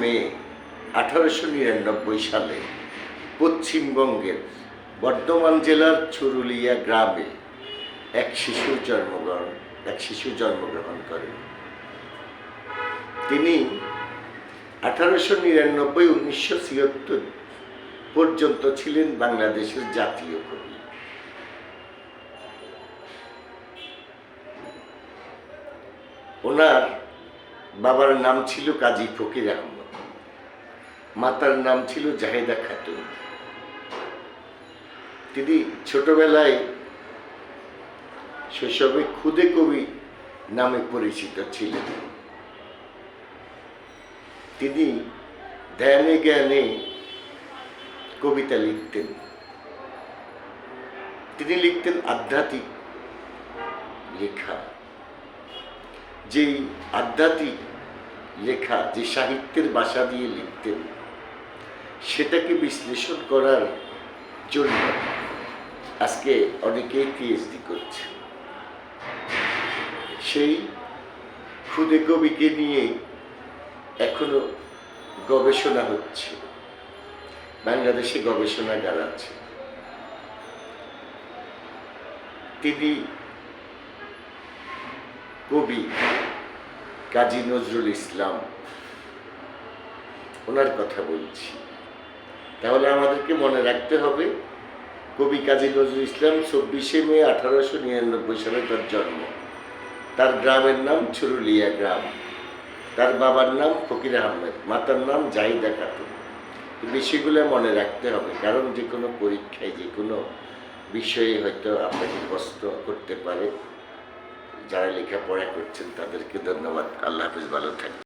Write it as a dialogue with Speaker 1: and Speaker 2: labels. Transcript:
Speaker 1: মে আঠারোশো নিরানব্বই সালে পশ্চিমবঙ্গের বর্ধমান জেলার চুরুলিয়া গ্রামে এক শিশু জন্মগ্রহণ, এক শিশু জন্মগ্রহণ করেন। তিনি আঠারোশো নিরানব্বই, উনিশশো ছিয়াত্তর পর্যন্ত ছিলেন বাংলাদেশের জাতীয় কবি। ওনার বাবার নাম ছিল কাজী ফকির আহমদ। মাতার নাম ছিল জাহেদা খাতুন। তিনি ছোটবেলায় শৈশবে খুদে কবি নামে পরিচিত ছিলেন। তিনি ধ্যানে জ্ঞানে কবিতা লিখতেন। তিনি লিখতেন আধ্যাত্মিক লেখা। যেই আধ্যাত্মিক লেখা, যে সাহিত্যের ভাষা দিয়ে লিখতেন। সেটাকে বিশ্লেষণ করার জন্য আজকে অনেকেই পিএইচডি করছে। সেই খুদে কবিকে নিয়ে এখনও গবেষণা হচ্ছে। বাংলাদেশে গবেষণাগার আছে। তিনি কবি কাজী নজরুল ইসলাম, ওনার কথা বলছি। তাহলে আমাদেরকে মনে রাখতে হবে, কবি কাজী নজরুল ইসলাম চব্বিশে মে আঠারোশো নিরানব্বই সালে তার জন্ম। তার গ্রামের নাম চুরুলিয়া গ্রাম। তার বাবার নাম ফকির আহমেদ, মাতার নাম জাহিদা খাতুন। বিষয়গুলো মনে রাখতে হবে, কারণ যে কোনো পরীক্ষায়, যে কোনো বিষয়ে হয়তো আপনাকে প্রশ্ন করতে পারে। যারা লেখাপড়া করছেন তাদেরকে ধন্যবাদ। আল্লাহ হাফিজ, ভালো থাকবেন।